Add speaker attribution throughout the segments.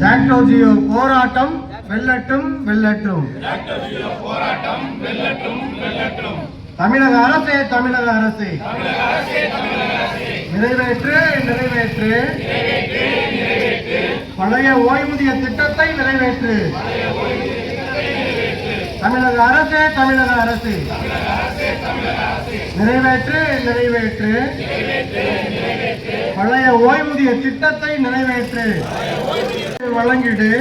Speaker 1: ஜாக்டோஜியோ போராட்டம் வெல்லட்டும் வெல்லட்டும். தமிழக அரசே தமிழக அரசே. நிறைவேற்று நிறைவேற்று. பழைய ஓய்வூதிய திட்டத்தை நிறைவேற்று. தமிழக அரசே தமிழக அரசு. நிறைவேற்று நிறைவேற்று. பழைய ஓய்வூதிய திட்டத்தை நிறைவேற்று. வழங்கிடு.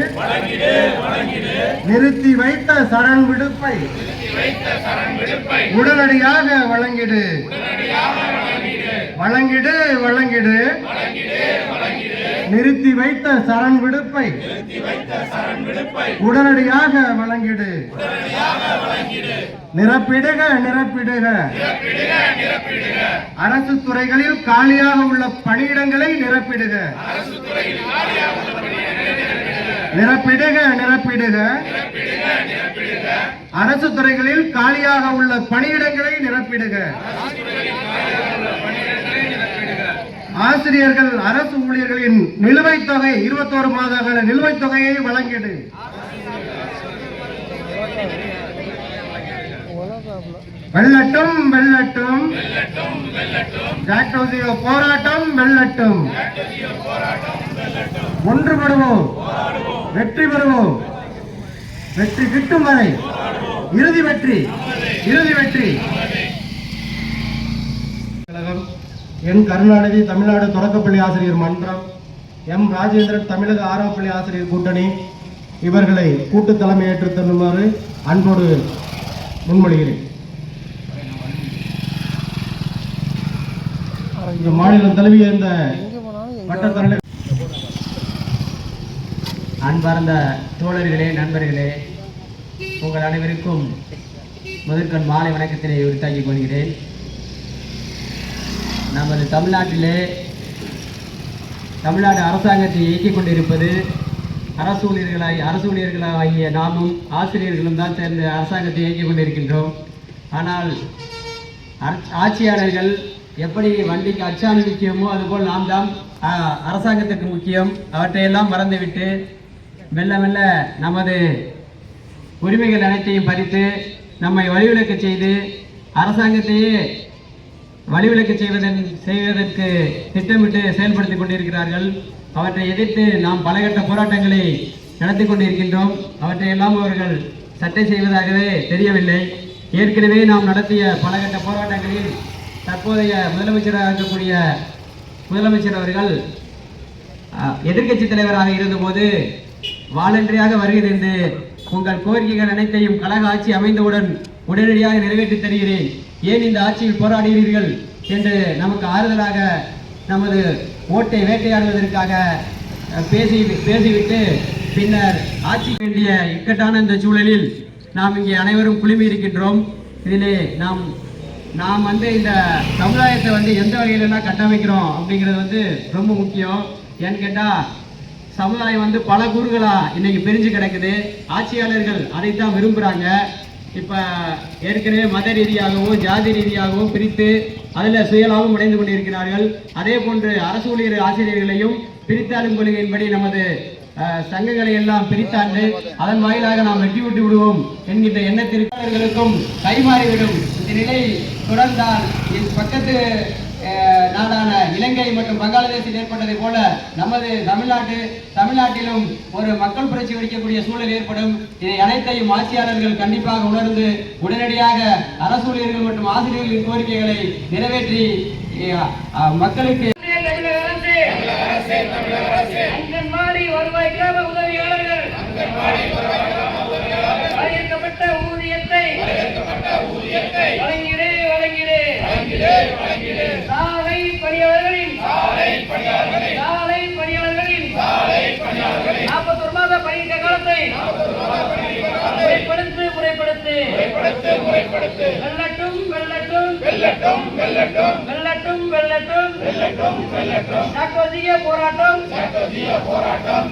Speaker 1: நிறுத்தி வைத்த சரண் விடுப்பை. உடனடியாக வழங்கிடு. வழங்கிடு வழங்கிடு. நிறுத்தி வைத்த சரண் விடுப்பை உடனடியாக வழங்கிடு. நிரப்பிடுக நிரப்பிடுக. அரசு துறைகளில் காலியாக உள்ள பணியிடங்களை நிரப்பிடுக. நிரப்பிடுக நிரப்பிடுக. அரசு துறைகளில் காலியாக உள்ள பணியிடங்களை நிரப்பிடுக. ஆசிரியர்கள் அரசு ஊழியர்களின் நிலுவைத் தொகை இருபத்தோரு மாத கால நிலுவைத் தொகையை வழங்கிடு. வெள்ளட்டும் வெள்ளட்டும். ஜாக்டோசியோ போராட்டம் வெள்ளட்டும். ஒன்றுபடுவோம். வெற்றி பெறுவோம். வெற்றி கிட்டும் வரை. இறுதி வெற்றி. இறுதி வெற்றி. என் கருணாநிதி தமிழ்நாடு தொடக்கப்பள்ளி ஆசிரியர் மன்றம் எம் ராஜேந்திரன் தமிழக ஆறாம் பள்ளி ஆசிரியர் கூட்டணி இவர்களை கூட்டு தலைமையேற்று தருமாறு அன்போடு முன்மொழிகிறேன். இந்த மாநிலம் தழுவிய இந்த வட்டத்தரலை
Speaker 2: அன்பார்ந்த தோழர்களே நண்பர்களே உங்கள் அனைவருக்கும் முதற்கண் மாலை வணக்கத்தினை உரித்தாக்கிக் கொள்கிறேன். நமது தமிழ்நாட்டிலே தமிழ்நாடு அரசாங்கத்தை இயக்கிக் கொண்டிருப்பது அரசு ஊழியர்களாய் அரசு ஊழியர்களாகிய நாமும் ஆசிரியர்களும் தான் சேர்ந்து அரசாங்கத்தை இயக்கிக் கொண்டிருக்கின்றோம். ஆனால் ஆட்சியாளர்கள் எப்படி வண்டிக்கு அச்சாணி முக்கியமோ அதுபோல் நாம் தான் அரசாங்கத்திற்கு முக்கியம். அவற்றையெல்லாம் மறந்துவிட்டு மெல்ல மெல்ல நமது உரிமைகள் அனைத்தையும் பறித்து நம்மை வழிவிலக்க செய்து அரசாங்கத்தையே வழிவிலக்கு செய்வதன் செய்வதற்கு திட்டமிட்டு செயல்படுத்திக் கொண்டிருக்கிறார்கள். அவற்றை எதிர்த்து நாம் பலகட்ட போராட்டங்களை நடத்தி கொண்டிருக்கின்றோம். அவற்றையெல்லாம் அவர்கள் சட்டை செய்வதாகவே தெரியவில்லை. ஏற்கனவே நாம் நடத்திய பலகட்ட போராட்டங்களில் தற்போதைய முதலமைச்சராக இருக்கக்கூடிய முதலமைச்சர் அவர்கள் எதிர்கட்சி தலைவராக இருந்தபோது வாலண்டரியாக வருகிறது என்று உங்கள் கோரிக்கைகள் அனைத்தையும் கழக ஆட்சி அமைந்தவுடன் உடனடியாக நிறைவேற்றி தருகிறேன். ஏன் இந்த ஆட்சியில் போராடுகிறீர்கள் என்று நமக்கு ஆறுதலாக நமது ஓட்டை வேட்டையாடுவதற்காக பேசி பேசிவிட்டு பின்னர் ஆட்சி வேண்டிய இக்கட்டான இந்த சூழலில் நாம் இங்கே அனைவரும் குழுமி இருக்கின்றோம். இதிலே நாம் நாம் வந்து இந்த சமுதாயத்தை வந்து எந்த வகையிலலாம் கட்டமைக்கிறோம் அப்படிங்கிறது வந்து ரொம்ப முக்கியம். ஏன்னு கேட்டால் சமுதாயம் வந்து பல கூறுகளாக இன்றைக்கி பிரிஞ்சு கிடக்குது. ஆட்சியாளர்கள் அதைத்தான் விரும்புகிறாங்க இப்போ ஏற்கனவே மத ரீதியாகவோ ஜாதி ரீதியாகவோ பிரித்து அதில் சுயலாபம் அடைந்து கொண்டிருக்கிறார்கள். அதே போன்று அரசு ஊழியர் ஆசிரியர்களையும் பிரித்தாளும் கொள்கையின்படி நமது சங்கங்களை எல்லாம் பிரித்தாண்டு அதன் வாயிலாக நாம் வெட்டி விட்டு விடுவோம் என்கின்ற எண்ணத்திற்காளர்களுக்கும் கைமாறிவிடும் இந்த நிலை தொடர்ந்தால் என் பக்கத்து நாடான இலங்கை மற்றும் பங்களாதேஷில் ஏற்பட்டதை போல நமது தமிழ்நாட்டு தமிழ்நாட்டிலும் ஒரு மக்கள் புரட்சி வெடிக்கக்கூடிய சூழல் ஏற்படும். இதை அனைத்தையும் ஆட்சியாளர்கள் கண்டிப்பாக உணர்ந்து உடனடியாக அரசு ஊழியர்கள் மற்றும் ஆசிரியர்களின் கோரிக்கைகளை நிறைவேற்றி மக்களுக்கு
Speaker 3: முறைப்படுத்து வெள்ளட்டும் வெள்ளட்டும் வெள்ளட்டும் வெள்ளட்டும் வெள்ளட்டும் வெள்ளட்டும் சாக்கோசிய போராட்டம்.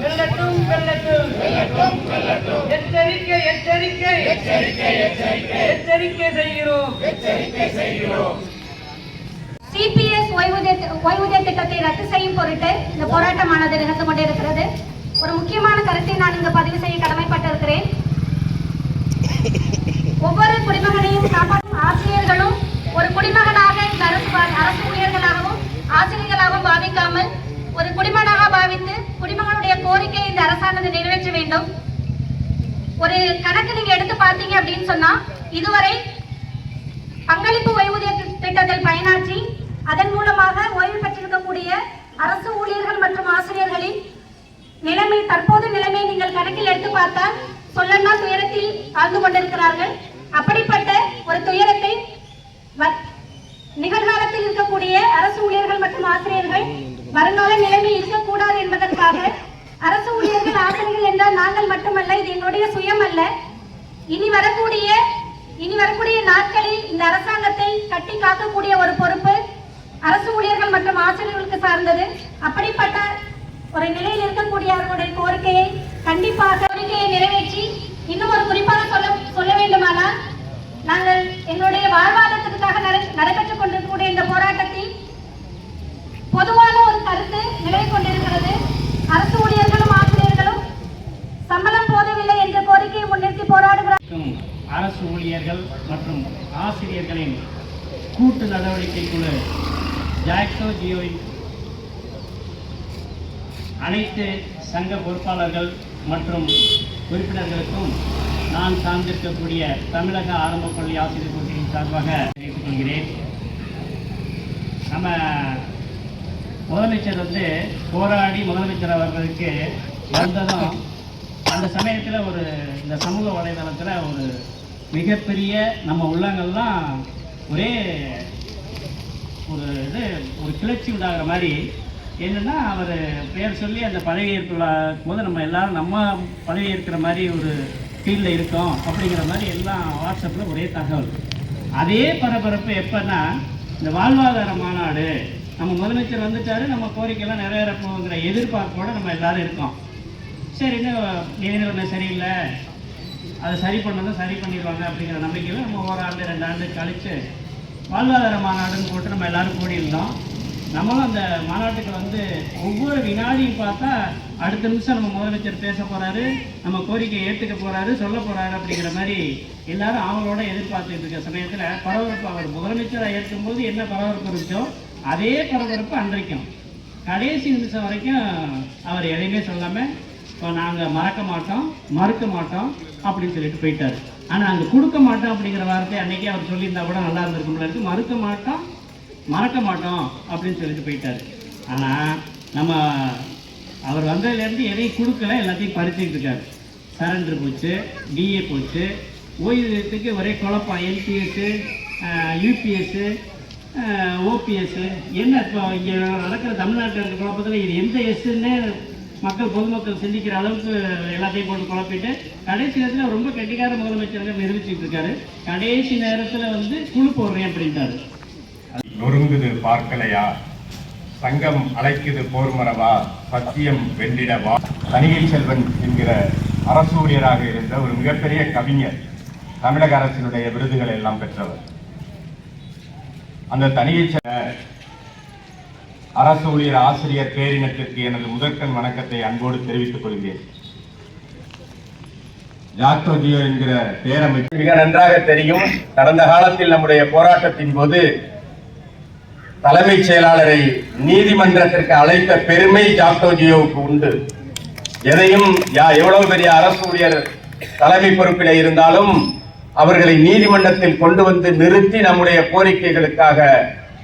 Speaker 3: வெள்ளட்டும் வெள்ளட்டும் எச்சரிக்கை எச்சரிக்கை. எச்சரிக்கை செய்கிறோம்.
Speaker 4: சிபிஎஸ் ஓய்வூதிய ஓய்வூதிய திட்டத்தை ரத்து செய்யும் பொருட்டு இந்த போராட்டமானது நிகழ்ந்து கொண்டிருக்கிறது பாவிக்காமல் ஒரு குடிமகனாக பாவித்து குடிமகனுடைய கோரிக்கையை இந்த அரசாங்கத்தை நிறைவேற்ற வேண்டும். ஒரு கணக்கு நீங்க எடுத்து பார்த்தீங்க அப்படின்னு சொன்னா இதுவரை பங்களிப்பு ஓய்வூதிய திட்டத்தில் பயனாற்றி அதன் மூலமாக ஓய்வு பெற்றிருக்கக்கூடிய அரசு ஊழியர்கள் மற்றும் ஆசிரியர்களின் நிலைமை தற்போது நிலைமை நீங்கள் கணக்கில் எடுத்து பார்த்தால் சொல்லன்னா துயரத்தில் ஆழ்ந்து கொண்டிருக்கிறார்கள். அப்படிப்பட்ட ஒரு துயரத்தை நிகழ்கால பணியிடத்தில் இருக்கக்கூடிய அரசு ஊழியர்கள் மற்றும் ஆசிரியர்கள் வருங்கால நிலைமை இருக்கக்கூடாது என்பதற்காக அரசு ஊழியர்கள் ஆசிரியர்கள் என்றால் நாங்கள் மட்டுமல்ல இது என்னுடைய சுயம் அல்ல. இனி வரக்கூடிய இனி வரக்கூடிய நாட்களில் இந்த அரசாங்கத்தை கட்டி காக்கக்கூடிய ஒரு பொறுப்பு அரசு ஊழியர்கள் மற்றும் ஆசிரியர்களுக்கு சார்ந்தது. அப்படிப்பட்ட ஒரு நிலையில் இருக்கக்கூடிய அவர்களுடைய கோரிக்கையை கண்டிப்பாக கோரிக்கையை நிறைவேற்றி இன்னும் ஒரு குறிப்பாக சொல்ல சொல்ல வேண்டுமானால் நாங்கள் என்னுடைய வாழ்வாதாரத்திற்காக நடைபெற்றுக் கொண்டிருக்கக்கூடிய இந்த போராட்டத்தில் பொதுவான ஒரு கருத்து நிலை கொண்டிருக்கிறது. அரசு ஊழியர்களும் ஆசிரியர்களும் சம்பளம் போதவில்லை என்ற கோரிக்கையை முன்னிறுத்தி போராடுகிறார்.
Speaker 5: அரசு ஊழியர்கள் மற்றும் ஆசிரியர்களின் கூட்டு நடவடிக்கை குழு ஜாக்டோ ஜியோவின் அனைத்து சங்க பொறுப்பாளர்கள் மற்றும் உறுப்பினர்களுக்கும் நான் சார்ந்திருக்கக்கூடிய தமிழக ஆரம்ப பள்ளி ஆசிரியர் கூட்டத்தின் சார்பாக தெரிவித்துக் கொள்கிறேன். நம்ம முதலமைச்சர் வந்து போராடி முதலமைச்சர் அவர்களுக்கு வந்ததும் அந்த சமயத்தில் ஒரு இந்த சமூக வலைதளத்தில் ஒரு மிகப்பெரிய நம்ம உள்ளங்கள்லாம் ஒரே ஒரு இது ஒரு கிளர்ச்சி உண்டாகிற மாதிரி என்னென்னா அவர் பேர் சொல்லி அந்த பதவியேற்புல போது நம்ம எல்லோரும் நம்ம பதவியேற்கிற மாதிரி ஒரு ஃபீல்டில் இருக்கோம் அப்படிங்கிற மாதிரி எல்லாம் வாட்ஸ்அப்பில் ஒரே தகவல். அதே பரபரப்பு எப்போன்னா இந்த வாழ்வாதார மாநாடு. நம்ம முதலமைச்சர் வந்துட்டாரு நம்ம கோரிக்கைலாம் நிறைவேறப்போங்கிற எதிர்பார்ப்போட நம்ம எல்லாரும் இருக்கோம். சரி இன்னும் நிலைமை சரியில்லை. அதை சரி பண்ணதும் சரி பண்ணிடுவாங்க அப்படிங்கிற நம்பிக்கையில் நம்ம ஒரு ஆண்டு ரெண்டு ஆண்டு கழித்து வாழ்வாதார மாநாடுன்னு போட்டு நம்ம எல்லாரும் கூடியிருந்தோம். நம்மளும் அந்த மாநாட்டுக்கு வந்து ஒவ்வொரு வினாடியும் பார்த்தா அடுத்த நிமிஷம் நம்ம முதலமைச்சர் பேச போகிறாரு நம்ம கோரிக்கையை ஏற்றுக்க போகிறாரு சொல்ல போகிறாரு அப்படிங்கிற மாதிரி எல்லாரும் அவங்களோட எதிர்பார்த்துட்டு இருக்க சமயத்தில் பரபரப்பு அவர் முதலமைச்சராக ஏற்கும்போது என்ன பரபரப்பு இருந்துச்சோ அதே பரபரப்பு அன்றைக்கும். கடைசி நிமிஷம் வரைக்கும் அவர் எதையுமே சொல்லாமல் இப்போ நாங்கள் மறக்க மாட்டோம் மறுக்க மாட்டோம் அப்படின்னு சொல்லிட்டு போயிட்டார். ஆனால் அங்கே கொடுக்க மாட்டோம் அப்படிங்கிற வார்த்தை அன்னைக்கே அவர் சொல்லியிருந்தா கூட நல்லா இருந்திருக்கும்ல இருக்கு. மறுக்க மாட்டோம் மறக்க மாட்டோம் அப்படின்னு சொல்லிட்டு போயிட்டார். ஆனால் நம்ம அவர் வந்ததுலேருந்து எதையும் கொடுக்கல எல்லாத்தையும் பறிச்சுக்கிட்டு இருக்காரு. சரண்டர் போச்சு டிஏ போச்சு. ஓய்வூதியத்துக்கு ஒரே குழப்பம். எல்பிஎஸ்ஸு யூபிஎஸ்ஸு ஓபிஎஸ்ஸு என்ன இப்போ இங்கே நடக்கிற தமிழ்நாட்டில் இருக்கிற குழப்பத்தில் இது எந்த எஸ்ஸுன்னு மக்கள் பொதுமக்கள் சிந்திக்கிற அளவுக்கு எல்லாத்தையும் போட்டு குழப்பிட்டு கடைசி நேரத்தில் ரொம்ப கெட்டிக்கார முதலமைச்சர்கள் நிரூபிச்சுட்டு இருக்காரு. கடைசி நேரத்தில் வந்து குழு போடுறேன் அப்படின்ட்டாரு.
Speaker 6: நொறுங்குது பார்க்கலையா? சங்கம் அழைக்குது போர்மரவா சத்தியம் வெள்ளிடவா தனிகை செல்வன் என்கிற அரசூழியராக இருந்த ஒரு மிகப்பெரிய கவிஞர் தமிழக அரசினுடைய விருதுகளை எல்லாம் பெற்றவர். அந்த தனிகை அரசு ஊழியர் ஆசிரியர் பேரினத்திற்கு எனது முதற்கண் வணக்கத்தை அன்போடு தெரிவித்துக் கொள்கிறேன். ஜாக்டோ ஜியோ என்கிற பேரமைப்பு மிக நன்றாக தெரியும். கடந்த காலத்தில் நம்முடைய போராட்டத்தின் போது தலைமைச் செயலாளரை நீதிமன்றத்திற்கு அழைத்த பெருமை ஜாக்டோஜியோவுக்கு உண்டு. எதையும் யா- எவ்வளவு பெரிய அரசு ஊழியர் தலைமை பொறுப்பில் இருந்தாலும் அவர்களை நீதிமன்றத்தில் கொண்டு வந்து நிறுத்தி நம்முடைய கோரிக்கைகளுக்காக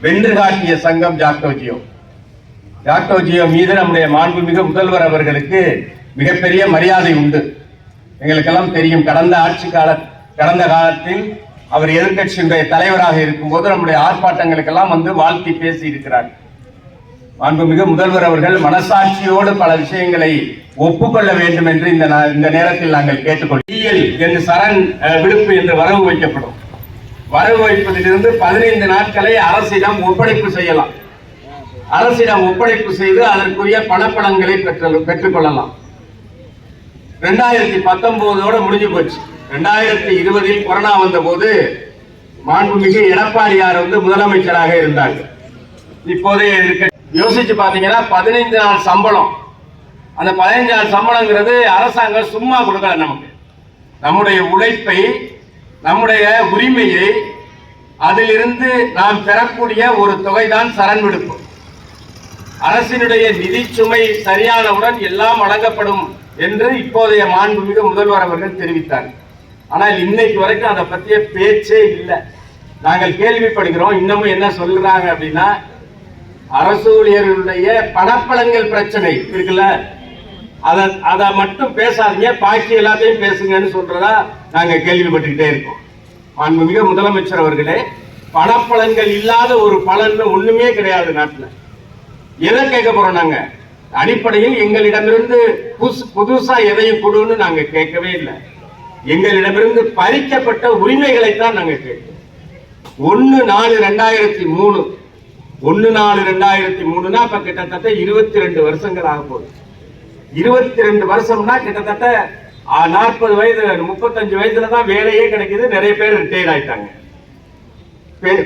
Speaker 6: வென்று காட்டிய சங்கம் ஜாக்டோஜியோ ஜாக்டோஜியோ மீது நம்முடைய மாண்புமிகு முதல்வர் அவர்களுக்கு மிகப்பெரிய மரியாதை உண்டு. எங்களுக்கெல்லாம் தெரியும் கடந்த ஆட்சி கால கடந்த காலத்தில் அவர் எதிர்கட்சியினுடைய தலைவராக இருக்கும்போது நம்முடைய ஆர்ப்பாட்டங்களுக்கெல்லாம் வந்து வாழ்த்தி பேசி இருக்கிறார் மாண்புமிகு முதல்வர் அவர்கள் மனசாட்சியோடு பல விஷயங்களை ஒப்புக்கொள்ள வேண்டும் என்று இந்த இந்த நேரத்தில் நாங்கள் கேட்டுக்கொள்கிறோம் என்று சரண் விடுப்பு என்று வரவு வைக்கப்படும். வரவு வைப்பதிலிருந்து பதினைந்து நாட்களை அரசிடம் ஒப்படைப்பு செய்யலாம். அரசிடம் ஒப்படைப்பு செய்து அதற்குரிய பணப்பணங்களை பெற்று பெற்றுக்கொள்ளலாம். ரெண்டாயிரத்தி பத்தொன்பதோட முடிஞ்சு போச்சு. ரெண்டாயிரத்தி இருபதில் கொரோனா வந்த போது மாண்புமிகு எடப்பாடியார் வந்து முதலமைச்சராக இருந்தாங்க இப்போதைய இருக்க யோசிச்சு பாத்தீங்கன்னா பதினைந்து நாள் சம்பளம். அந்த பதினைஞ்சு நாள் சம்பளங்கிறது அரசாங்கம் சும்மா கொடுக்கல நமக்கு. நம்முடைய உழைப்பை நம்முடைய உரிமையை அதிலிருந்து நாம் பெறக்கூடிய ஒரு தொகைதான் சரண் விடுப்பு. அரசினுடைய நிதி சுமை சரியானவுடன் எல்லாம் வழங்கப்படும் என்று இப்போதைய மாண்புமிகு முதல்வர் அவர்கள் தெரிவித்தார். ஆனால் இன்னைக்கு வரைக்கும் அதை பற்றிய பேச்சே இல்லை. நாங்கள் கேள்விப்படுகிறோம் இன்னமும் என்ன சொல்றாங்க அப்படின்னா அரசு ஊழியர்களுடைய பணப்பலன்கள் பிரச்சனை இருக்குல்ல. அதை அதை மட்டும் பேசாதீங்க பாக்கி எல்லாத்தையும் பேசுங்கன்னு சொல்றதா நாங்கள் கேள்விப்பட்டுக்கிட்டே இருக்கோம். மாண்புமிகு முதலமைச்சர் அவர்களே பணப்பலன்கள் இல்லாத ஒரு பலன் ஒண்ணுமே கிடையாது நாட்டில். எதை கேட்க போறோம் நாங்க? அடிப்படையில் எங்களிடமிருந்து புதுசு புதுசா எதையும் கொடுன்னு நாங்க கேட்கவே இல்லை. எங்களிடமிருந்து பறிக்கப்பட்ட உரிமைகளை தான் கேட்கிறோம் ஒன்று நாலு ரெண்டாயிரத்தி மூணு. ஒன்று நாலு ரெண்டாயிரத்தி மூணுனா இப்போ கிட்டத்தட்ட இருபத்தி ரெண்டு வருஷங்கள் ஆக போகுது. இருபத்தி ரெண்டு வருஷம்னா கிட்டத்தட்ட நாற்பது வயது முப்பத்தஞ்சு வயசுல தான் வேலையே கிடைக்குது. நிறைய பேர் ரிட்டையர் ஆயிட்டாங்க.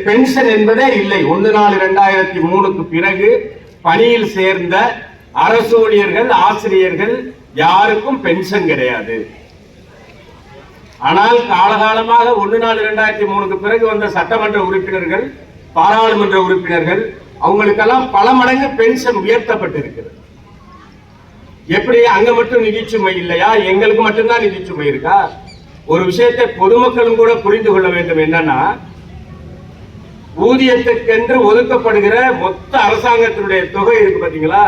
Speaker 6: பென்ஷன் என்பதே இல்லை. ஒன்று நாலு ரெண்டாயிரத்தி மூணுக்கு பிறகு பணியில் சேர்ந்த அரசு ஊழியர்கள் ஆசிரியர்கள் யாருக்கும் பென்ஷன் கிடையாது. ஆனால் காலகாலமாக ஒன்று நாலு ரெண்டாயிரத்தி மூணுக்கு பிறகு வந்த சட்டமன்ற உறுப்பினர்கள் பாராளுமன்ற உறுப்பினர்கள் அவங்களுக்கெல்லாம் பல மடங்கு பென்ஷன் உயர்த்தப்பட்டிருக்கிறது. எப்படி? அங்க மட்டும் நிதிச்சுமை இல்லையா? எங்களுக்கு மட்டும்தான் நிதிச்சுமை இருக்கா? ஒரு விஷயத்தை பொதுமக்களும் கூட புரிந்து கொள்ள வேண்டும் என்னன்னா ஊதியத்துக்கென்று ஒதுக்கப்படுகிற மொத்த அரசாங்கத்தினுடைய தொகை இருக்கு பாத்தீங்களா?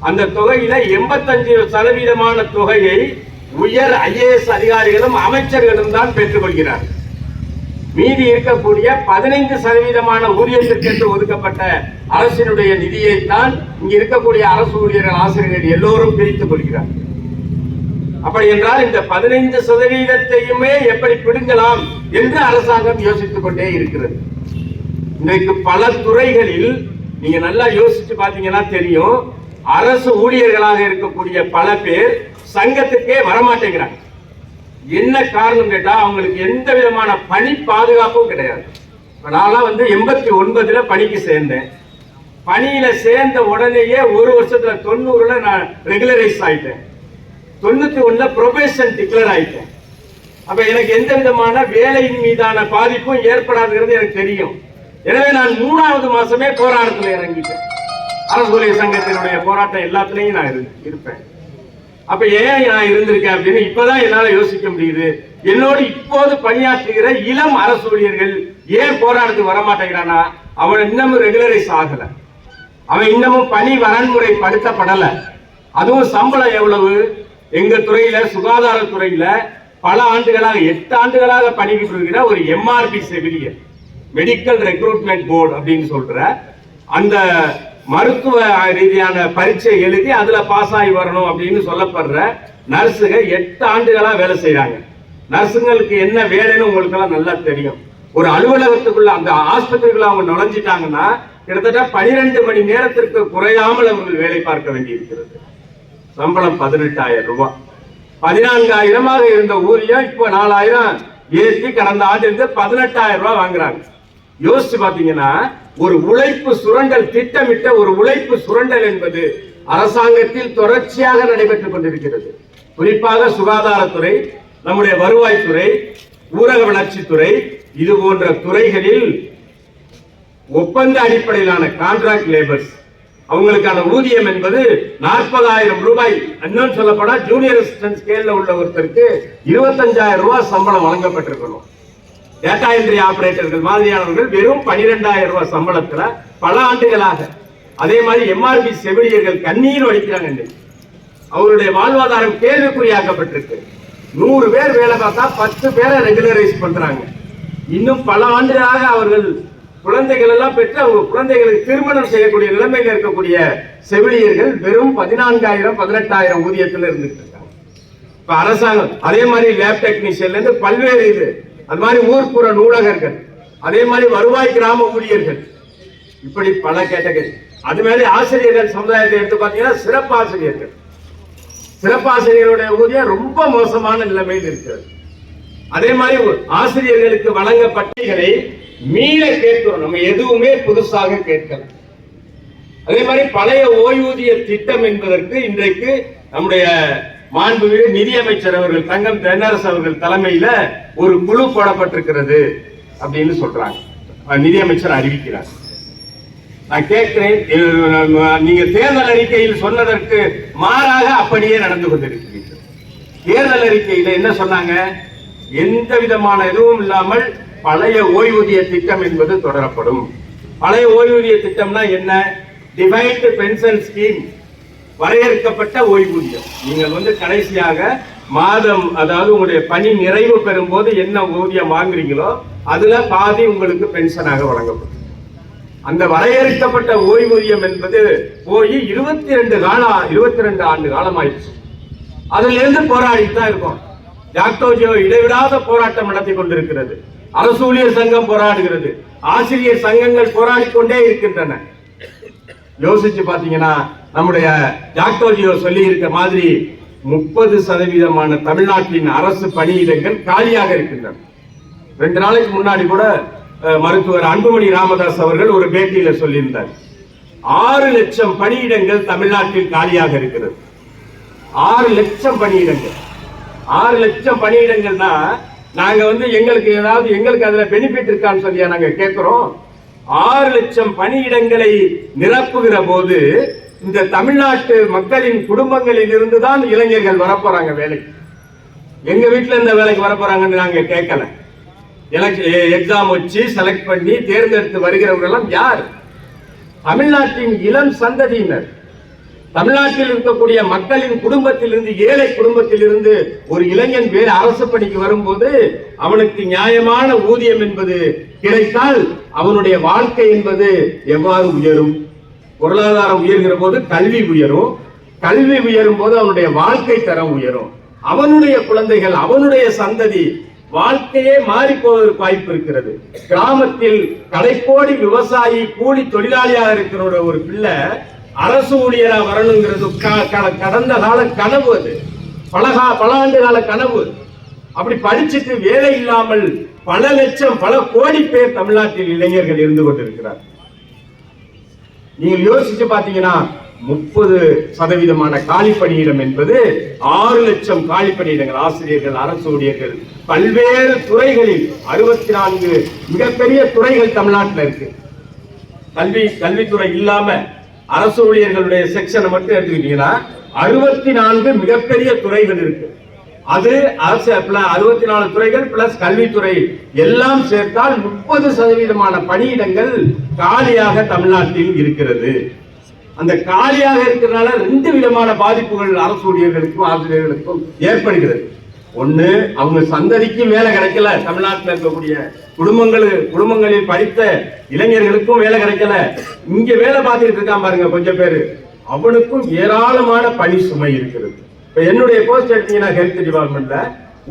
Speaker 6: அந்த தொகையில எண்பத்தஞ்சு சதவீதமான தொகையை உயர் ஐஏஎஸ் அதிகாரிகளும் அமைச்சர்களும் தான் பெற்றுக்கொள்கிறார். மீதி இருக்கக்கூடிய பதினைந்து சதவீதமான ஊதியத்திற்கென்று ஒதுக்கப்பட்ட அரசினுடைய நிதியை தான் இருக்கக்கூடிய அரசு ஊழியர்கள் ஆசிரியர்கள் எல்லோரும் பிரித்துக் கொள்கிறார். அப்படி என்றால் இந்த பதினைந்து சதவீதத்தையுமே எப்படி பிடுங்கலாம் என்று அரசாங்கம் யோசித்துக் கொண்டே இருக்கிறது. இன்றைக்கு பல துறைகளில் நீங்க நல்லா யோசிச்சு பாத்தீங்கன்னா தெரியும் அரசு ஊழியர்களாக இருக்கக்கூடிய பல பேர் சங்கத்துக்கே வரமாட்டேங்கிறாங்க. என்ன காரணம் கேட்டா அவங்களுக்கு எந்த விதமான பணி பாதுகாப்பும் கிடையாது. நான்லாம் வந்து எண்பத்தி ஒன்பதுல பணிக்கு சேர்ந்தேன். பணியில சேர்ந்த உடனேயே ஒரு வருஷத்துல தொண்ணூறுல நான் ரெகுலரைஸ் ஆயிட்டேன். தொண்ணூத்தி ஒண்ணுல ப்ரொபேஷன் டிக்ளேர் ஆயிட்டேன். அப்ப எனக்கு எந்த விதமான வேலையின் மீதான பாதிப்பும் ஏற்படாதுங்கிறது எனக்கு தெரியும். எனவே நான் மூணாவது மாசமே போராட்டத்தில் இறங்கிட்டேன். அரசு ஊழியர் சங்கத்தினுடைய போராட்டம் எல்லாத்துலேயும் நான் இருப்பேன். அப்ப ஏன் நான் இருந்திருக்கேன் அப்படின்னு இப்பதான் என்னால யோசிக்க முடியுது. என்னோடு இப்போது பணியாற்றுகிற இளம் அரசு ஊழியர்கள் ஏன் போராட்டத்துக்கு வரமாட்டேங்கிறானா அவன் இன்னமும் ரெகுலரைஸ் ஆகல. அவன் இன்னமும் பணி வரன்முறை படுத்தப்படல. அதுவும் சம்பளம் எவ்வளவு? எங்க துறையில சுகாதாரத்துறையில பல ஆண்டுகளாக எட்டு ஆண்டுகளாக பணிபுரிகிற ஒரு எம்ஆர்பி செவிலியர் மெடிக்கல் ரெக்ரூட்மெண்ட் போர்டு அப்படின்னு சொல்ற அந்த மருத்துவ ரீதியான பரீட்சை எழுதி அதுல பாஸ் ஆகி வரணும் அப்படின்னு சொல்லப்படுற நர்ஸுங்க எட்டு ஆண்டுகளா வேலை செய்யறாங்க நர்ஸுங்களுக்கு என்ன வேலைன்னு உங்களுக்கு எல்லாம் நல்லா தெரியும். ஒரு அலுவலகத்துக்குள்ள அந்த ஆஸ்பத்திரிக்குள்ள அவங்க நுழைஞ்சிட்டாங்கன்னா கிட்டத்தட்ட பனிரெண்டு மணி நேரத்திற்கு குறையாமல் அவர்கள் வேலை பார்க்க வேண்டியிருக்கிறது. சம்பளம் பதினெட்டாயிரம் ரூபாய். பதினான்காயிரமாக இருந்த ஊதியம் இப்போ நாலாயிரம் ஏற்றி கடந்த ஆண்டிலிருந்து பதினெட்டாயிரம் ரூபாய் வாங்குறாங்க. யோசிச்சு பாத்தீங்கன்னா ஒரு உழைப்பு சுரண்டல் திட்டமிட்ட ஒரு உழைப்பு சுரண்டல் என்பது அரசாங்கத்தில் தொடர்ச்சியாக நடைபெற்றுக் கொண்டிருக்கிறது. குறிப்பாக சுகாதாரத்துறை நம்முடைய வருவாய்த்துறை ஊரக வளர்ச்சித்துறை இது போன்ற துறைகளில் ஒப்பந்த அடிப்படையிலான கான்ட்ராக்ட் லேபர்ஸ் அவங்களுக்கான ஊதியம் என்பது நாற்பதாயிரம் ரூபாய். இன்னும் சொல்லப்போனா ஜூனியர் அசிஸ்டன்ட் ஸ்கேல்ல உள்ள ஒருத்தருக்கு இருபத்தஞ்சாயிரம் ரூபாய் சம்பளம் வழங்கப்பட்டிருக்கணும். டேட்டா என்ட்ரி ஆபரேட்டர்கள் மாதிரியானவர்கள் வெறும் பனிரெண்டாயிரம் ரூபாய் சம்பளத்துல பல ஆண்டுகளாக அதே மாதிரி எம்ஆர்பி செவிலியர்கள் கண்ணீர் வலிக்கிறாங்க அவருடைய வாழ்வாதாரம் கேள்விக்குறியாக்கப்பட்டிருக்கு. நூறு பேர் வேலை பார்த்தா பத்து பேரை ரெகுலரைஸ் பண்றாங்க. இன்னும் பல ஆண்டுகளாக அவர்கள் குழந்தைகள் எல்லாம் பெற்று அவங்க குழந்தைகளுக்கு திருமணம் செய்யக்கூடிய நிலைமையில் இருக்கக்கூடிய செவிலியர்கள் வெறும் பதினான்காயிரம் பதினெட்டாயிரம் ஊதியத்தில் இருந்துட்டு இருக்காங்க. இப்ப அரசாங்கம் அதே மாதிரி லேப் டெக்னீஷியன்ல இருந்து பல்வேறு இது அது மாதிரி ஊர்ப்புற நூலகர்கள் அதே மாதிரி வருவாய் கிராம ஊழியர்கள். இப்படி பல கேட்டகரி. அது மாதிரி ஆசிரியர்கள் சமுதாயத்தை எடுத்து பார்த்தீங்கன்னா சிறப்பாசிரியர்கள். சிறப்பாசிரியர்களுடைய ஊதியம் ரொம்ப மோசமான நிலைமையில் இருக்கிறது. அதே மாதிரி ஒரு ஆசிரியர்களுக்கு வழங்கப்பட்டகளை மீள கேட்கிறோம். நம்ம எதுவுமே புதுசாக கேட்கல. அதே மாதிரி பழைய ஓய்வூதிய திட்டம் என்பதற்கு இன்றைக்கு நம்முடைய மாண்புமிகு நிதியமைச்சர் அவர்கள் தங்கம் தென்னரசு அவர்கள் தலைமையில ஒரு குழு போடப்பட்டிருக்கிறது அப்படின்னு சொல்றாங்க. நிதியமைச்சர் அறிவிக்கிறார். நான் கேட்கிறேன் நீங்க தேர்தல் அறிக்கையில் சொன்னதற்கு மாறாக அப்படியே நடந்து கொண்டிருக்கிறீர்கள். தேர்தல் அறிக்கையில என்ன சொன்னாங்க? எந்த விதமான இதுவும் இல்லாமல் பழைய ஓய்வூதிய திட்டம் என்பது தொடரப்படும். பழைய ஓய்வூதிய திட்டம்னா என்ன? டிவைன்டு பென்ஷன் ஸ்கீம் வரையறுக்கப்பட்ட ஓய்வூதியம். நீங்கள் வந்து கடைசியாக மாதம் அதாவது உங்களுடைய பணி நிறைவு பெறும் போது என்ன ஊதியம் வாங்குறீங்களோ அதுல பாதி உங்களுக்கு பென்ஷனாக வழங்கப்படும். அந்த வரையறுக்கப்பட்ட ஓய்வூதியம் என்பது போய் இருபத்தி ரெண்டு காலம் இருபத்தி ரெண்டு ஆண்டு காலம் ஆயிடுச்சு அதுல இருந்து போராடித்தான் தான் ஜாக்டோஜியோ இடைவிடாத போராட்டம் நடத்தி கொண்டிருக்கிறது. அரசு ஊழியர் சங்கம் போராடுகிறது. ஆசிரியர் சங்கங்கள் போராடி கொண்டே இருக்கின்றன. யோசிச்சு பாத்தீங்கன்னா நம்முடைய ஜாக்டோஜியோ சொல்லி இருக்க மாதிரி முப்பது சதவீதமான தமிழ்நாட்டின் அரசு பணியிடங்கள் காலியாக இருக்கின்றன. ரெண்டு நாளைக்கு முன்னாடி கூட மருத்துவர் அன்புமணி ராமதாஸ் அவர்கள் ஒரு பேட்டியில சொல்லியிருந்தார். ஆறு லட்சம் பணியிடங்கள் தமிழ்நாட்டில் காலியாக இருக்கிறது. ஆறு லட்சம் பணியிடங்கள். ஆறு லட்சம் பணியிடங்கள்னா நாங்க வந்து எங்களுக்கு ஏதாவது எங்களுக்கு அதுல பெனிஃபிட் இருக்கான்னு சொல்லியா நாங்க கேட்கிறோம் ஆறு லட்சம் பணியிடங்களை நிரப்புகிற போது இந்த தமிழ்நாட்டு மக்களின் குடும்பங்களில் இருந்து தான் இளைஞர்கள் வரப்போறாங்க வேலைக்கு. எங்க வீட்டுல இந்த வேலைக்கு வரப்போறாங்கன்னு நாங்க கேட்கல எக்ஸாம் வச்சு செலக்ட் பண்ணி தேர்ந்தெடுத்து வருகிறவங்க எல்லாம் யார்? தமிழ்நாட்டின் இளம் சந்ததியினர். தமிழ்நாட்டில் இருக்கக்கூடிய மக்களின் குடும்பத்திலிருந்து ஏழை குடும்பத்திலிருந்து ஒரு இளைஞன் வேறு அரசு பணிக்கு வரும்போது அவனுக்கு நியாயமான ஊதியம் என்பது கிடைத்தால் அவனுடைய வாழ்க்கை என்பது எவ்வாறு உயரும்? பொருளாதாரம் உயர்கிற போது கல்வி உயரும். கல்வி உயரும் போது அவனுடைய வாழ்க்கை தரம் உயரும். அவனுடைய குழந்தைகள் அவனுடைய சந்ததி வாழ்க்கையே மாறி போவதற்கு வாய்ப்பு இருக்கிறது. கிராமத்தில் கடைக்கோடி விவசாயி கூலி தொழிலாளியாக இருக்கிற ஒரு- பிள்ளை அரசு ஊழியரா வரணுங்கிறது க- கடந்த கால கனவு அது. பலகா பல ஆண்டு கால கனவு. அப்படி படிச்சுட்டு வேலை இல்லாமல் பல லட்சம் பல கோடி பேர் தமிழ்நாட்டில் இளைஞர்கள் இருந்து கொண்டிருக்கிறார் நீங்கள் யோசிச்சு பார்த்தீங்கன்னா முப்பது சதவீதமான காலி பணியிடம் என்பது ஆறு லட்சம் காலி பணியிடங்கள் ஆசிரியர்கள் அரசு ஊழியர்கள் பல்வேறு துறைகளில் அறுபத்தி நான்கு மிகப்பெரிய துறைகள் தமிழ்நாட்டில் இருக்கு. கல்வி கல்வித்துறை இல்லாம அரசு ஊழியர்களுடைய செக்ஷனை மட்டும் எடுத்துக்கிட்டீங்கன்னா அறுபத்தி நான்கு மிகப்பெரிய துறைகள் இருக்கு. அது அரசு அறுபத்தி நாலு துறைகள் பிளஸ் கல்வித்துறை எல்லாம் சேர்த்தால் முப்பது சதவீதமான பணியிடங்கள் காலியாக தமிழ்நாட்டில் இருக்கிறது. அந்த காலியாக இருக்கிறதுனால ரெண்டு விதமான பாதிப்புகள் அரசு ஊழியர்களுக்கும் ஆசிரியர்களுக்கும் ஏற்படுகிறது. ஒண்ணு அவங்க சந்ததிக்கு வேலை கிடைக்கல. தமிழ்நாட்டில் இருக்கக்கூடிய குடும்பங்கள் குடும்பங்களில் படித்த இளைஞர்களுக்கும் வேலை கிடைக்கல. இங்க வேலை பார்த்துட்டு இருக்கான் பாருங்க கொஞ்சம் பேரு. அவனுக்கும் ஏராளமான பணி சுமை இருக்கிறது. இப்போ என்னுடைய போஸ்ட் எடுத்தீங்கன்னா ஹெல்த் டிபார்ட்மெண்ட்ல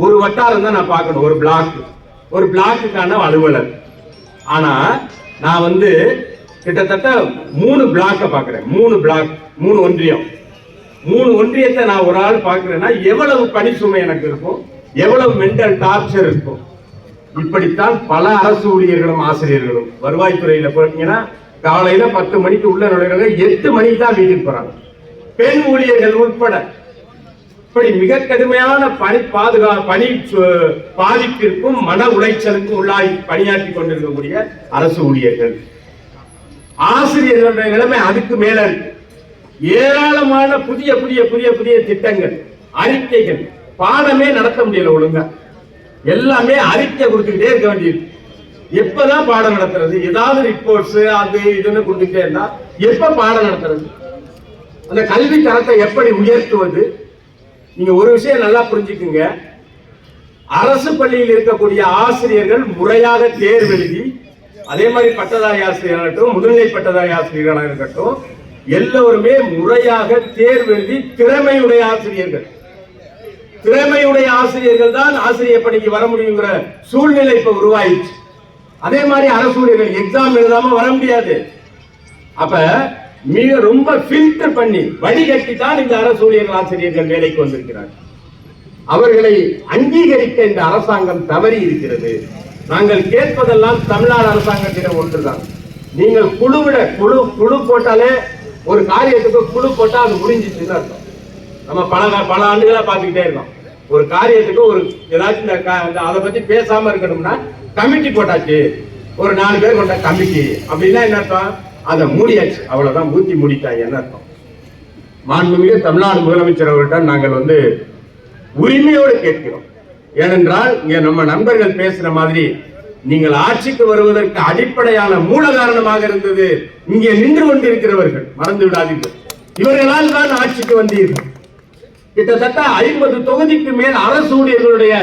Speaker 6: ஒரு வட்டாரம் தான் நான் பார்க்கணும் ஒரு பிளாக் ஒரு பிளாக்குக்கான அலுவலர். ஆனா நான் வந்து கிட்டத்தட்ட மூணு பிளாக்கை பார்க்குறேன். மூணு பிளாக் மூணு ஒன்றியம். மூணு ஒன்றியத்தை நான் ஒரு ஆள் பார்க்குறேன்னா எவ்வளவு பணி சுமை எனக்கு இருக்கும்? எவ்வளவு மென்டல் டார்ச்சர் இருக்கும்? இப்படித்தான் பல அரசு ஊழியர்களும் ஆசிரியர்களும் வருவாய்த்துறையில போனீங்கன்னா காலையில பத்து மணிக்கு உள்ள நுழைகிறாங்க எட்டு மணிக்கு தான் வீட்டுக்கு போறாங்க. பெண் ஊழியர்கள் உட்பட இப்படி மிக கடுமையான பணி பாதுகா பணி சு- பாதிப்பிற்கும் மன உளைச்சலுக்கும் உள்ளாகி பணியாற்றி கொண்டிருக்கக்கூடிய அரசு ஊழியர்கள். ஆசிரியர்களுடைய நிலைமை அதுக்கு மேல ஏராளமான புதிய புதிய புதிய புதிய திட்டங்கள் அறிக்கைகள் பாடமே நடத்த முடியல ஒழுங்கா. எல்லாமே அறிக்கை கொடுத்துக்கிட்டே இருக்க வேண்டியது. எப்பதான் பாடம் நடத்துறது? ஏதாவது ரிப்போர்ட்ஸ் அது இதுன்னு கொடுத்துட்டே இருந்தா எப்ப பாடம் நடத்துறது? அந்த கல்வி தரத்தை எப்படி உயர்த்துவது? நீங்க ஒரு விஷயம் நல்லா புரிஞ்சுக்குங்க. அரசு பள்ளியில் இருக்கக்கூடிய ஆசிரியர்கள் முறையாக தேர்வு எழுதி அதே மாதிரி பட்டதாரி ஆசிரியராகட்டும் முதுநிலை பட்டதாரி ஆசிரியர்களாக இருக்கட்டும் எல்லோருமே முறையாக தேர்வு எழுதி திறமையுடைய ஆசிரியர்கள். திறமையுடைய ஆசிரியர்கள் தான் ஆசிரியர் பணிக்கு வர முடியுங்கிற சூழ்நிலை இப்ப உருவாயிடுச்சு. அதே மாதிரி அரசு ஊழியர்கள் எக்ஸாம் எழுதாம வர முடியாது. அப்ப மிக ரொம்ப ஃபில்டர் பண்ணி வடிகட்டி தான் இந்த அரசு ஊழியர்கள் ஆசிரியர்கள் வேலைக்கு வந்திருக்கிறார் அவர்களை அங்கீகரிக்க இந்த அரசாங்கம் தவறி இருக்கிறது. நாங்கள் கேட்பதெல்லாம் தமிழ்நாடு அரசாங்கத்திடம் ஒன்றுதான். நீங்கள் குழுவிட குழு குழு போட்டாலே ஒரு காரியத்துக்கு குழு போட்டா அது முடிஞ்சிச்சுன்னு அர்த்தம். நம்ம பல பல ஆண்டுகளா பார்த்துக்கிட்டே இருக்கோம். ஒரு காரியத்துக்கு ஒரு ஏதாச்சும் இந்த க- இந்த அதை பத்தி பேசாம இருக்கணும்னா கமிட்டி போட்டாச்சு. ஒரு நாலு பேர் கொண்ட கமிட்டி அப்படின்னா என்ன அர்த்தம்? அதை மூடியாச்சு. அவ்வளவுதான் ஊத்தி மூடிட்டாங்கன்னு அர்த்தம்? மாண்புமிகு தமிழ்நாடு முதலமைச்சர் அவர்கிட்ட நாங்கள் வந்து உரிமையோடு கேட்கிறோம். ஏனென்றால் இங்கே நம்ம நண்பர்கள் பேசுற மாதிரி நீங்கள் ஆட்சிக்கு வருவதற்கு அடிப்படையான மூல காரணமாக இருந்தது இங்கே நின்று கொண்டிருக்கிறவர்கள். மறந்து விடாதீர்கள். இவர்களால் தான் ஆட்சிக்கு வந்தீர்கள். கிட்டத்தட்ட ஐம்பது தொகுதிக்கு மேல் அரசு ஊழியர்களுடைய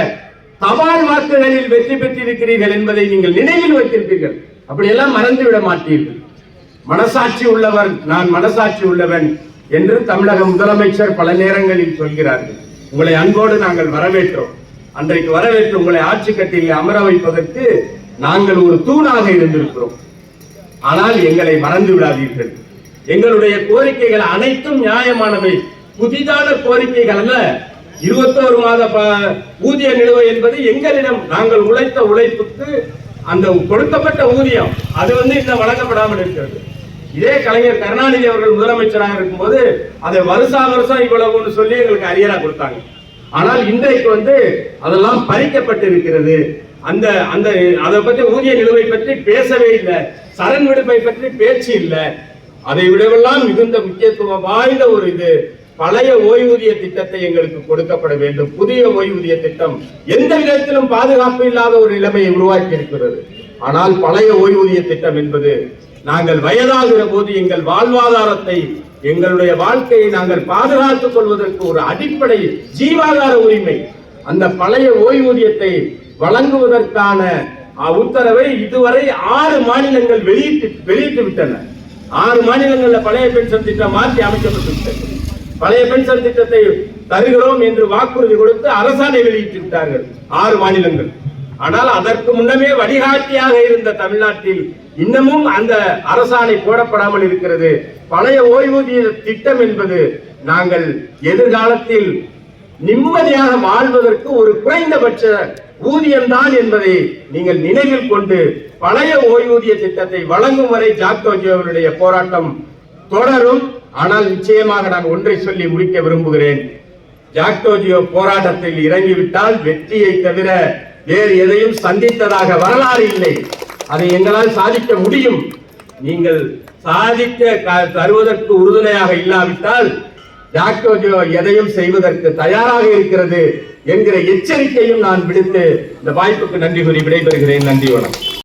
Speaker 6: தபால் வாக்குகளில் வெற்றி பெற்றிருக்கிறீர்கள் என்பதை நீங்கள் நினைவில் வைத்திருப்பீர்கள். அப்படியெல்லாம் மறந்து விட மாட்டீர்கள். மனசாட்சி உள்ளவன் நான் மனசாட்சி உள்ளவன் என்று தமிழக முதலமைச்சர் பல நேரங்களில் சொல்கிறார்கள். உங்களை அன்போடு நாங்கள் வரவேற்றோம். அன்றைக்கு வரவேற்று உங்களை ஆட்சி கட்டில் அமர வைப்பதற்கு நாங்கள் ஒரு தூணாக இருந்திருக்கிறோம். ஆனால் எங்களை மறந்து விடாதீர்கள். எங்களுடைய கோரிக்கைகள் அனைத்தும் நியாயமானவை. புதிதான கோரிக்கைகள் அல்ல. இருபத்தோரு மாத ப- ஊதிய நிலுவை என்பது எங்களிடம் நாங்கள் உழைத்த உழைப்புக்கு அந்த கொடுக்கப்பட்ட ஊதியம். அது வந்து இன்னும் வழங்கப்படாமல் இருக்கிறது. இதே கலைஞர் கருணாநிதி அவர்கள் முதலமைச்சராக இருக்கும்போது அதை வருஷா வருஷம் இவ்வளவுன்னு சொல்லி எங்களுக்கு அரியரா கொடுத்தாங்க. ஆனால் இன்றைக்கு வந்து அதெல்லாம் பறிக்கப்பட்டு இருக்கிறது அந்த அந்த அதை பற்றி ஊதிய நிலுவை பற்றி பேசவே இல்லை. சரண் விடுப்பை பற்றி பேச்சு இல்லை. அதை விடவெல்லாம் மிகுந்த முக்கியத்துவம் வாய்ந்த ஒரு இது. பழைய ஓய்வூதிய திட்டத்தை எங்களுக்கு கொடுக்கப்பட வேண்டும். புதிய ஓய்வூதிய திட்டம் எந்த விதத்திலும் பாதுகாப்பு இல்லாத ஒரு நிலைமையை உருவாக்கி இருக்கிறது ஆனால் பழைய ஓய்வூதிய திட்டம் என்பது நாங்கள் வயதாகிற போது எங்கள் வாழ்வாதாரத்தை எங்களுடைய வாழ்க்கையை நாங்கள் பாதுகாத்துக் கொள்வதற்கு ஒரு அடிப்படை ஜீவாதார உரிமை. அந்த பழைய ஓய்வூதியத்தை வழங்குவதற்கான உத்தரவை இதுவரை ஆறு மாநிலங்கள் வெளியிட்டு வெளியிட்டு விட்டன. ஆறு மாநிலங்கள்ல பழைய பென்ஷன் திட்டம் மாற்றி அமைக்கப்பட்டு பழைய பென்ஷன் திட்டத்தை தருகிறோம் என்று வாக்குறுதி கொடுத்து அரசாணை வெளியிட்டு விட்டார்கள் ஆறு மாநிலங்கள். ஆனால் அதற்கு முன்னமே வழிகாட்டியாக இருந்த தமிழ்நாட்டில் இன்னமும் அந்த அரசாணை போடப்படாமல் இருக்கிறது. பழைய ஓய்வூதிய திட்டம் என்பது நாங்கள் எதிர்காலத்தில் நிம்மதியாக வாழ்வதற்கு ஒரு குறைந்தபட்ச ஊதியம்தான் என்பதை நீங்கள் நினைவில் கொண்டு பழைய ஓய்வூதிய திட்டத்தை வழங்கும் வரை ஜாக்டோஜியோவருடைய போராட்டம் தொடரும். ஆனால் நிச்சயமாக நான் ஒன்றை சொல்லி முடிக்க விரும்புகிறேன். ஜாக்டோஜியோ போராட்டத்தில் இறங்கிவிட்டால் வெற்றியை தவிர வேறு எதையும் சந்தித்ததாக வரலாறு இல்லை. அதை எங்களால் சாதிக்க முடியும். நீங்கள் சாதிக்க க- தருவதற்கு உறுதுணையாக இல்லாவிட்டால் ஜாக்டோஜியோ எதையும் செய்வதற்கு தயாராக இருக்கிறது என்கிற எச்சரிக்கையும் நான் விடுத்து இந்த வாய்ப்புக்கு நன்றி கூறி விடைபெறுகிறேன். நன்றி வணக்கம்.